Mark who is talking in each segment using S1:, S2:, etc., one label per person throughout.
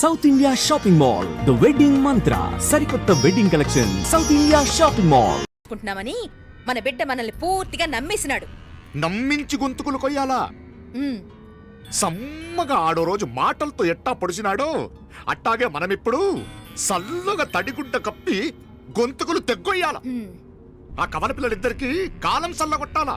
S1: South India shopping mall the wedding mantra సరికొత్త wedding collection south India shopping mall
S2: అనుకుంటున్నామని మన బిడ్డ మనల్ని పూర్తిగా నమ్మేసినాడు.
S3: నమ్మించి గొంతుకులు కొయ్యాలా? సమ్మగా ఆడో రోజు మాటలతో ఎట్టా పొడిచినాడో? అట్టాగే మనమిప్పుడు సల్లగా తడిగుడ్డ కప్పి గొంతుకులు తెగ్గొయ్యాల? ఆ కవల పిల్లలిద్దరికి కాలం సల్లగొట్టాలా?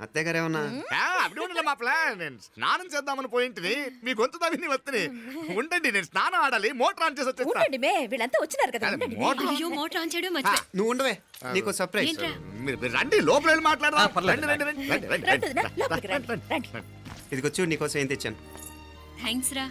S4: అత్తయ్య గారు ఏమన్నా?
S3: అప్పుడు ఉండలే మా ప్లాన్ నేను స్నానం చేద్దామని పోయింటిని. మీ గొంతు తవ్వి వస్తుంది ఉండండి నేను స్నానం ఆడాలి. మోటార్ ఆన్ చేసి వచ్చేస్తా.
S2: ఉండండి మే వీళ్ళంతా వచ్చినారు కదా
S3: అదే,
S2: ఉండండి. మే.
S3: మోటార్
S5: అయ్యో మోటార్ ఆన్ చేయడం మర్చిపోయా.
S4: నువ్వు ఉండవే. నీకు సర్ప్రైజ్
S5: ఏంట్రా?
S3: మీరు మీరు రండి లోపల వెళ్ళి మాట్లాడదాం. రండి రండి రండి. రండి రండి
S2: రండి వదినా, లోపలికి రండి రండి
S4: నీకోసం ఏం తెచ్చాను.
S5: థ్యాంక్స్ రా.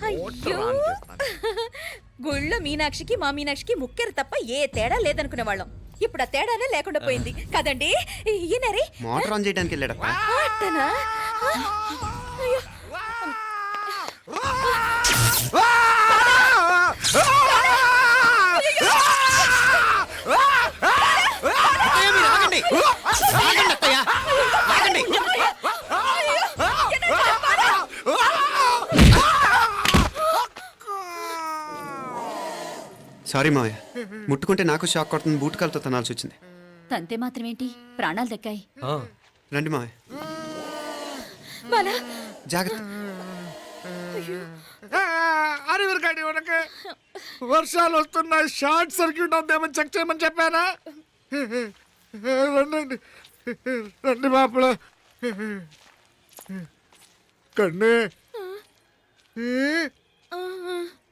S2: అయ్యో గుళ్ళో మీనాక్షికి మా మీనాక్షికి ముక్కెరు తప్ప ఏ తేడా లేదనుకునే వాళ్ళం ఇప్పుడు ఆ తేడానే లేకుండా పోయింది కదండి ఈయనరే
S4: మోటార్ ఆన్ చేయడానికి వెళ్ళాడప్ప
S2: అట్టనా అయ్యో
S4: సారీ మావయ్య ముట్టుకుంటే నాకు షాక్ కొడుతుంది బూట్ కాలుతో తనాల్సి వచ్చింది.
S6: తంతే మాత్రమేంటి? ప్రాణాలు దక్కాయి.
S7: ఆ,
S4: రండి మావయ్య జాగ్రత్త.
S3: అరవిరకండి ఉనక వర్షాలు వస్తున్నాయి. షార్ట్ సర్క్యూట్ అవుతామని చెక్ చేయమని చెప్పానా? రండి రండి. మాపల. కన్ను.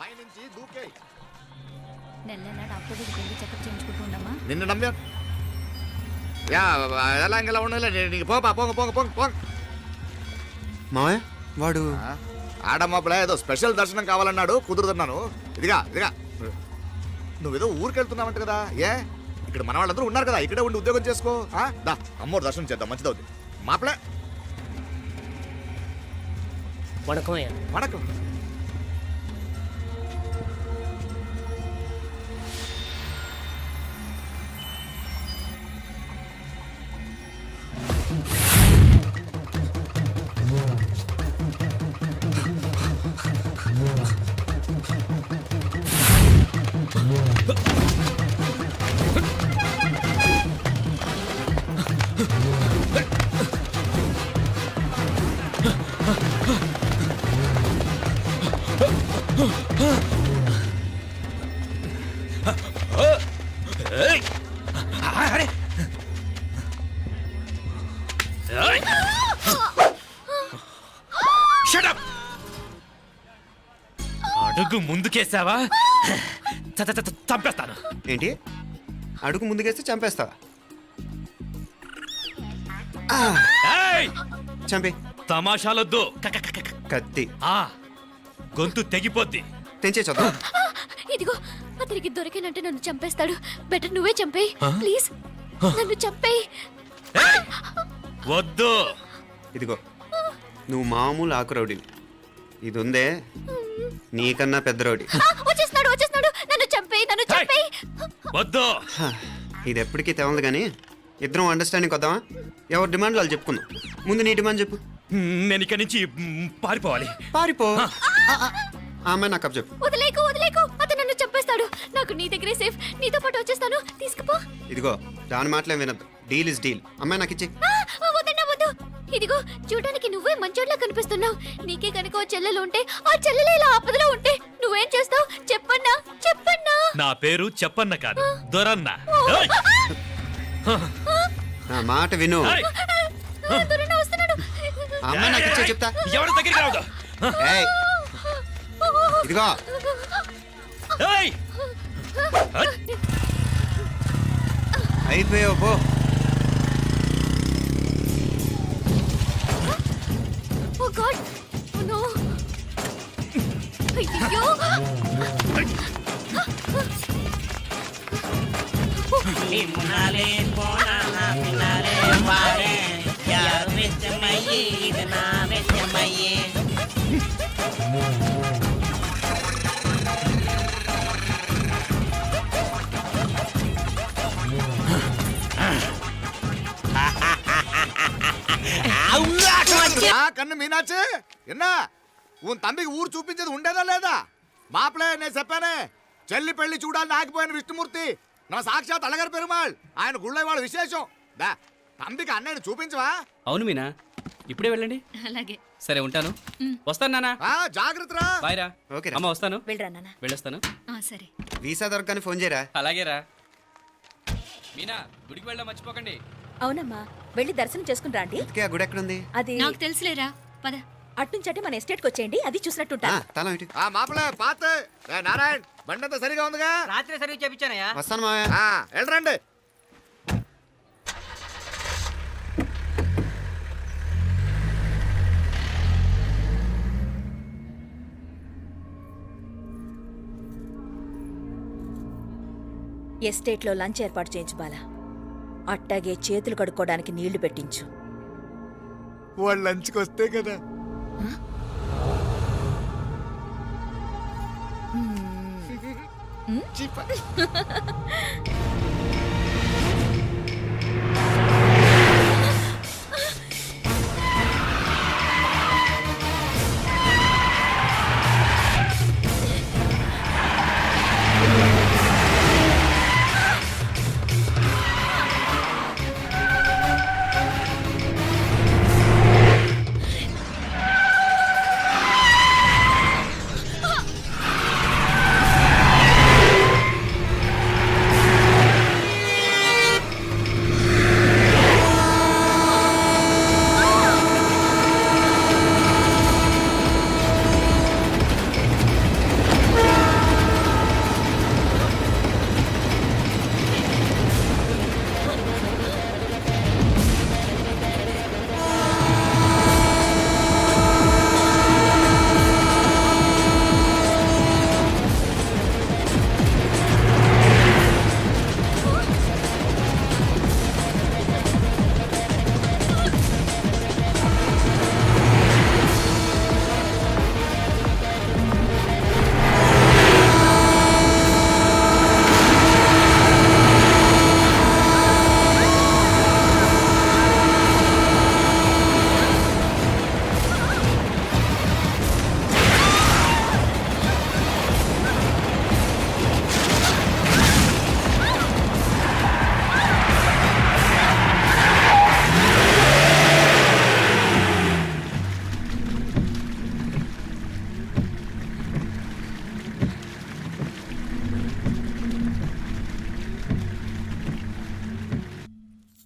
S3: ఇక నీ వల్ల కాదయ్యా పైనుంచి దూకే
S6: నెల నెల డాక్టర్ దగ్గరికి వెళ్ళి చెకప్ చేయించుకుంటూ ఉండమ్మా
S3: నిన్ను నమ్మా యా ఎలా ఇంకెలా ఉండలే నీకు పోపా పోంగ పోంగ పోంగ పోంగ
S4: మావయ్య వాడు
S3: ఆడమ్మప్పుడే ఏదో స్పెషల్ దర్శనం కావాలన్నాడు కుదురుతున్నాను ఇదిగా ఇదిగా నువ్వేదో ఊరికి వెళ్తున్నావంట కదా ఏ ఇక్కడ మన వాళ్ళందరూ ఉన్నారు కదా ఇక్కడే ఉండి ఉద్యోగం చేసుకో ఆ? దా అమ్మోరు దర్శనం చేద్దాం మంచిదవుతుంది మాపలే
S8: வணக்கம் ஐயா
S9: అడుగు ముందుకేసావా? చంపేస్తాను.
S4: ఏంటి? అడుగు ముందుకేస్తే చంపేస్తావా! చంపే
S9: తమాషాలొద్దు.
S4: కత్తి.
S9: ఆ. గొంతు తెగిపోద్ది.
S4: తెంచే చూద్దాం
S6: ఇదిగో అతనికి దొరికినంటే నన్ను చంపేస్తాడు. బెటర్ నువ్వే చంపేయి. ప్లీజ్ నన్ను చంపేయి!
S9: వద్దు.
S4: ఇదిగో నువ్వు మామూలు ఆకు ఇది ఉందే నీకన్నా పెద్ద రౌడీ.
S6: ఆ, వచ్చేస్తున్నాడు వచ్చేస్తున్నాడు. నన్ను చంపేయి నన్ను! చంపేయి.
S9: వద్దు.
S4: ఇది ఎప్పటికీ తెవలదు కానీ ఇద్దరం అండర్స్టాండింగ్ వద్దామా ఎవరి డిమాండ్ వాళ్ళు చెప్పుకుందాం. ముందు నీ డిమాండ్ చెప్పు.
S9: నేను ఇక్కడి నుంచి పారిపోవాలి.
S4: పారిపో. ఆ, ఆ, ఆ అమ్మాయి నాకు చెప్పు
S6: వదిలేకు వదిలేకు. అతను నన్ను చంపేస్తాడు. నాకు నీ దగ్గరే సేఫ్ నీతో పాటు వచ్చేస్తాను. తీసుకుపో.
S4: ఇదిగో దాని మాటలేం వినద్దు. Deal is deal. అమ్మాయి నాకు ఇచ్చి
S6: వద్దన్నా వద్దు. ఇదిగో చూడడానికి నువ్వే మంచోట్లా కనిపిస్తున్నావు. నీకే కనుక ఓ చెల్లెలు ఉంటే ఆ చెల్లెలు ఇలా ఆపదలో ఉంటే నువ్వేం చేస్తావు? చెప్పన్నా చెప్పన్నా.
S9: నా పేరు చెప్పన్న కాదు దొరన్న!
S4: నా మాట విను.
S6: దొరన్న
S4: అమ్మ నాకు ఇచ్చే చెప్తా.
S9: ఎవరి దగ్గరికి రావద్దు.
S4: ఏయ్ ఇదిగో.
S9: ఏయ్!
S4: అయిపోయావు పో.
S6: ఓ గాడ్. ఓ
S3: కన్ను మీనాచి ఎన్నా ఉన్ తమ్మికి ఊరు చూపించేది ఉండేదా లేదా మాపలే నేను చెప్పానే చెల్లి పెళ్ళి చూడాలని ఆగిపోయిన విష్ణుమూర్తి నా సాక్షాత్ అలగర్ పెరుమాళ్ ఆయన గుళ్ళో వాళ్ళ విశేషం దా తమ్మికి అన్నయ్యని చూపించవా
S10: అవును మీనా ఇప్పుడే వెళ్ళండి
S5: అలాగే
S10: సరే ఉంటాను. వస్తాను నానా.
S3: ఆ జాగ్రత్తరా.
S10: బాయ్ రా.
S4: ఓకే.
S10: అమ్మ వస్తాను.
S2: వెళ్ళరా నాన్న
S10: వెళ్ళొస్తాను.
S5: ఆ, సరే.
S4: వీసా దొరకని ఫోన్ చేయరా?
S10: అలాగే రా. మీనా గుడికి వెళ్ళడం మర్చిపోకండి.
S2: అవునమ్మా వెళ్ళి దర్శనం చేసుకుని రండి
S4: ఇంతకీ ఆ గుడి ఎక్కడుంది?
S2: అది
S5: నాకు తెలుసులేరా. పద.
S2: అట్నుంచంటే మన ఎస్టేట్కి వచ్చేయండి అది చూసినట్టుంటా.
S4: ఆ, తలం ఇటు.
S3: ఆ మాపలే పాత ఏ, నారాయణ్ బండంతా సరిగా ఉందిగా?
S8: రాత్రి సర్వీస్ చేపించానయ్యా.
S4: వస్తాను మావయ్య.
S3: ఆ, వెళ్ళరండి.
S2: ఎస్టేట్లో లంచ్ ఏర్పాటు చేయించు బాలా. అట్టాగే చేతులు కడుక్కోవడానికి నీళ్ళు పెట్టించు.
S3: వాళ్ళు లంచ్కి వస్తే కదా. చీప.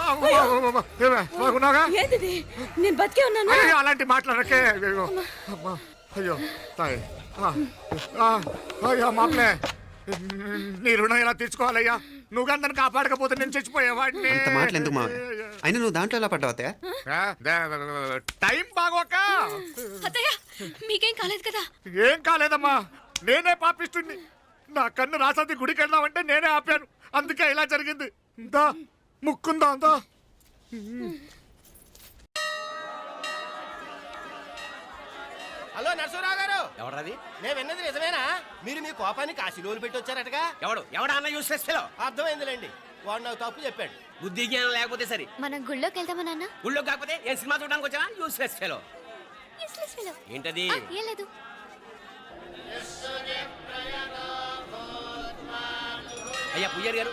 S3: అమ్మా, అమ్మా. ఏమే, బాగున్నావుగా?
S2: ఏంటిది? నేను బతికే ఉన్నాను?
S3: అయ్యో అలాంటి మాట్లాడకే అయ్యో అయ్యో తాయి. అయ్యో మాప్లే నీ రుణం ఎలా తీర్చుకోవాలయ్యా? నువ్వు కానీ నన్ను కాపాడకపోతే నేను చచ్చిపోయేవాడిని
S4: అంత మాటలు ఎందుకు మావయ్య అయినా నువ్వు దాంట్లో ఎలా పడ్డావు అత్తయ్య?
S3: ఆ, దా- టైం బాగోక.
S5: అత్తయ్య మీకేం కాలేదు కదా?
S3: ఏం కాలేదమ్మా. నేనే పాపిస్తుంది నా కన్ను రాసాది గుడికి వెళ్దామంటే నేనే ఆపాను. అందుకే ఇలా జరిగింది. దా ముక్కుందా దా.
S8: హలో నరసరావు గారు.
S7: ఎవరది?
S8: నేను విన్నది నిజమేనా? మీరు మీ కోపాన్ని కాశీలోలు పెట్టి వచ్చారటగా
S7: ఎవడు? ఎవడా అన్న యూస్లెస్ ఫెలో
S8: అర్థమైందిలేండి. వాడు నాకు తప్పు చెప్పాడు.
S7: బుద్ధి జ్ఞానం లేకపోతే సరే.
S6: మనం గుళ్ళోకి వెళ్దామా నాన్న?
S7: ఊళ్ళో కాకపోతే ఏం సినిమా చూడడానికి వచ్చావా?
S6: Useless fellow.
S7: ఏంటది?
S6: ఏం లేదు.
S7: అయ్యా పుయ్యర్ గారు.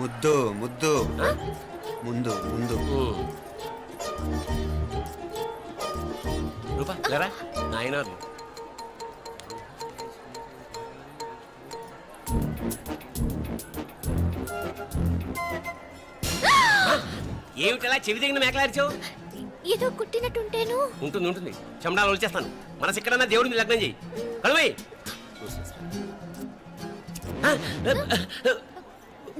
S4: ముద్దు ముద్దు. ముందు ముందు.
S9: రూపా లేరా? నాయనారు ఏమిటలా చెవి దగ్గర మేకలారిచావు
S6: ఏదో కుట్టినట్టుంటేను.
S9: ఉంటుంది ఉంటుంది. చెమడాలు వచ్చేస్తాను మనసు ఎక్కడన్నా దేవుడి మీద లగ్నం చేయి కడుమై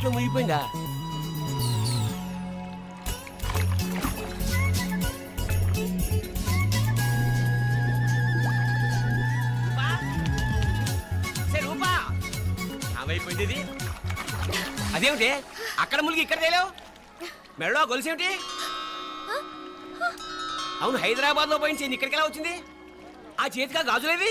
S9: పోనీట్లో మునిగిపోయిందా అయిపోయింది ఇది. అదేమిటి? అక్కడ మునిగి ఇక్కడ తేలేవు? మెడలో గొలుసేమిటి? అవును హైదరాబాద్లో పోయించింది ఇక్కడికి ఎలా వచ్చింది? ఆ చేతిగా గాజులేవి?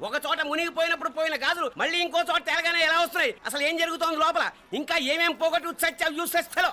S9: ఒక చోట మునిగిపోయినప్పుడు పోయిన గాజులు మళ్ళీ ఇంకో చోట తేలగానే ఎలా వస్తున్నాయి? అసలు ఏం జరుగుతోంది లోపల? ఇంకా ఏమేం పోగొట్టు చచ్చావు యూస్ ఫెలో